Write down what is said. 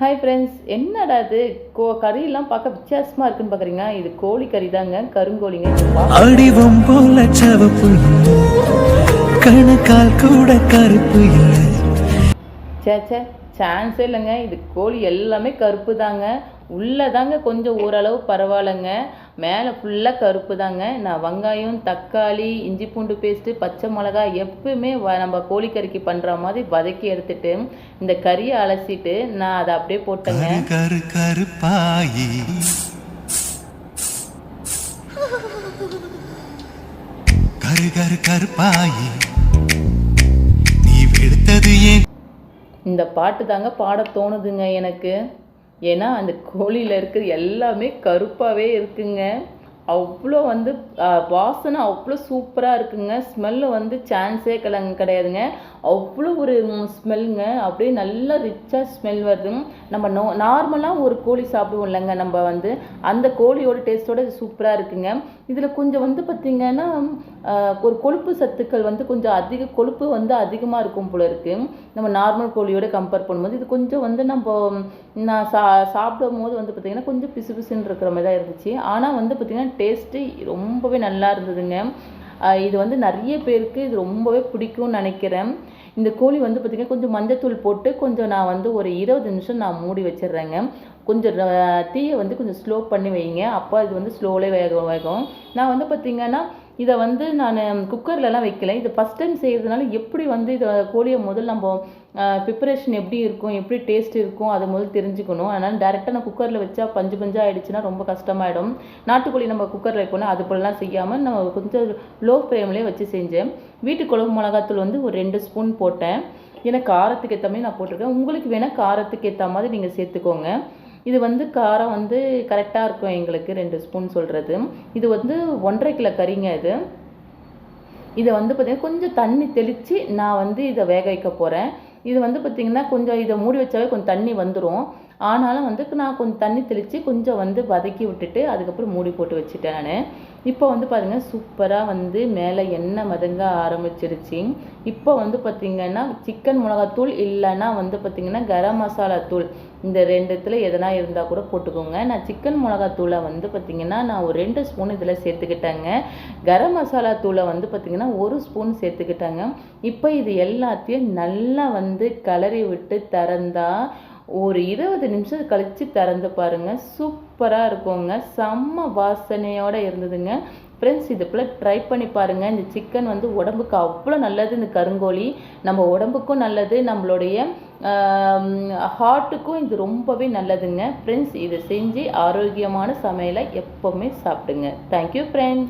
Hi friends என்னடா இது? கோ கறியெல்லாம் பார்க்க வித்தியாசமாக இருக்குன்னு பார்க்குறீங்க இது கோழி கறி தாங்க கருங்கோழிங்க. அடிவம் போல சவப்பு கணுக்கால் கூட கருப்பு இல்லை. ச்சே ச்சே சான்ஸே இல்லைங்க. இது கோழி எல்லாமே கருப்பு தாங்க. உள்ளே தாங்க கொஞ்சம் ஓரளவு பரவாயில்லைங்க. மேலே ஃபுல்லாக கருப்பு தாங்க நான் வெங்காயம் தக்காளி இஞ்சி பூண்டு பேஸ்ட்டு பச்சை மிளகாய் எப்பவுமே நம்ம கோழிக்கறிக்கு பண்ணுற மாதிரி வதக்கி எடுத்துட்டு இந்த கறியை அலசிட்டு நான் அதை அப்படியே போட்டேங்க. கரு கரு கருப்பாயி கரு கரு கருப்பாயி நீ வெளுத்தது ஏன்? இந்த பாட்டு தாங்க பாட தோணுதுங்க எனக்கு. ஏன்னா அந்த கோழியில் இருக்கிற எல்லாமே கருப்பாகவே இருக்குங்க. அவ்வளோ வந்து வாசனை அவ்வளோ சூப்பராக இருக்குங்க. ஸ்மெல்லு வந்து சான்ஸே கிளங்க கிடையாதுங்க. அவ்வளோ ஒரு ஸ்மெல்லுங்க அப்படியே நல்ல ரிச்சாக ஸ்மெல் வருது நம்ம நோ நார்மலாக ஒரு கோழி சாப்பிடுவோம் இல்லைங்க நம்ம வந்து. அந்த கோழியோட டேஸ்ட்டோட இது சூப்பராக இருக்குங்க. இதில் கொஞ்சம் வந்து பார்த்திங்கன்னா ஒரு கொழுப்பு சத்துக்கள் வந்து கொஞ்சம் அதிக கொழுப்பு வந்து அதிகமாக இருக்கும் போல இருக்குது நம்ம நார்மல் கோழியோட கம்பேர் பண்ணும்போது இது கொஞ்சம் வந்து நம்ம நான் சா சாப்பிடும் போது வந்து பார்த்திங்கன்னா கொஞ்சம் பிசு பிசுன்னு இருக்கிற மாதிரி தான் இருந்துச்சு. ஆனால் வந்து பார்த்திங்கன்னா டேஸ்ட்டு ரொம்பவே நல்லா இருந்ததுங்க. இது வந்து நிறைய பேருக்கு இது ரொம்பவே பிடிக்கும்னு நினைக்கிறேன். இந்த கோழி வந்து பார்த்திங்கன்னா கொஞ்சம் மஞ்சத்தூள் போட்டு கொஞ்சம் நான் வந்து ஒரு இருபது நிமிஷம் நான் மூடி வச்சிடுறேங்க. கொஞ்சம் தீயை வந்து கொஞ்சம் ஸ்லோ பண்ணி வைங்க. அப்போ இது வந்து ஸ்லோலே வேக வேகும். நான் வந்து பார்த்திங்கன்னா இதை வந்து நான் குக்கர்லலாம் வைக்கல. இது ஃபஸ்ட் டைம் செய்கிறதுனால எப்படி வந்து இதை கோழியை முதல் நம்ம ப்ரிப்பரேஷன் எப்படி இருக்கும் எப்படி டேஸ்ட் இருக்கும் அதை முதல் தெரிஞ்சுக்கணும். அதனால் டேரெக்டாக நான் குக்கரில் வச்சா பஞ்சு பஞ்சாக ஆகிடுச்சுன்னா ரொம்ப கஷ்டமாயிடும். நாட்டுக்கோழி நம்ம குக்கரில் வைக்கணும் அது போலலாம் செய்யாமல் நம்ம கொஞ்சம் லோ ஃப்ளேம்லேயே வச்சு செஞ்சேன். வீட்டு குழம்பு மிளகாத்தூள் வந்து ஒரு ரெண்டு ஸ்பூன் போட்டேன். ஏன்னா காரத்துக்கு ஏற்ற மாதிரி நான் போட்டிருக்கேன். உங்களுக்கு வேணால் காரத்துக்கு ஏற்ற மாதிரி நீங்கள் சேர்த்துக்கோங்க. இது வந்து காரம் வந்து கரெக்டாக இருக்கும் எங்களுக்கு ரெண்டு ஸ்பூன் சொல்கிறது இது வந்து ஒன்றரை கிலோ கறிங்க இது. இதை வந்து பார்த்திங்கன்னா கொஞ்சம் தண்ணி தெளித்து நான் வந்து இதை வேக வைக்க போகிறேன் இது வந்து பார்த்திங்கன்னா கொஞ்சம் இதை மூடி வச்சாவே கொஞ்சம் தண்ணி வந்துடும் ஆனாலும் வந்து நான் கொஞ்சம் தண்ணி தெளித்து கொஞ்சம் வந்து வதக்கி விட்டுட்டு அதுக்கப்புறம் மூடி போட்டு வச்சுட்டேன் நான். இப்போ வந்து பாருங்கள் சூப்பராக வந்து மேலே எண்ணெய் மதங்க ஆரம்பிச்சிருச்சு. இப்போ வந்து பார்த்திங்கன்னா சிக்கன் மிளகாத்தூள் இல்லைன்னா வந்து பார்த்திங்கன்னா கரம் மசாலா தூள் இந்த ரெண்டுத்தில் எதனா இருந்தால் கூட போட்டுக்கோங்க. நான் சிக்கன் மிளகாத்தூளை வந்து பார்த்திங்கன்னா நான் ஒரு ரெண்டு ஸ்பூன் இதில் சேர்த்துக்கிட்டேங்க. கரம் மசாலா தூளை வந்து பார்த்திங்கன்னா ஒரு ஸ்பூன் சேர்த்துக்கிட்டாங்க. இப்போ இது எல்லாத்தையும் நல்லா வந்து கிளறி விட்டு திறந்தால் ஒரு இருபது நிமிஷம் கழித்து திறந்து பாருங்க. சூப்பராக இருக்குங்க. செம்ம வாசனையோடு இருந்ததுங்க. ஃப்ரெண்ட்ஸ் இது போல் ட்ரை பண்ணி பாருங்கள் இந்த சிக்கன் வந்து உடம்புக்கு அவ்வளோ நல்லது. இந்த கருங்கோழி நம்ம உடம்புக்கும் நல்லது. நம்மளுடைய ஹார்ட்டுக்கும் இது ரொம்பவே நல்லதுங்க. ஃப்ரெண்ட்ஸ் இதை செஞ்சு ஆரோக்கியமான சமையலை எப்போவுமே சாப்பிடுங்க. Thank you friends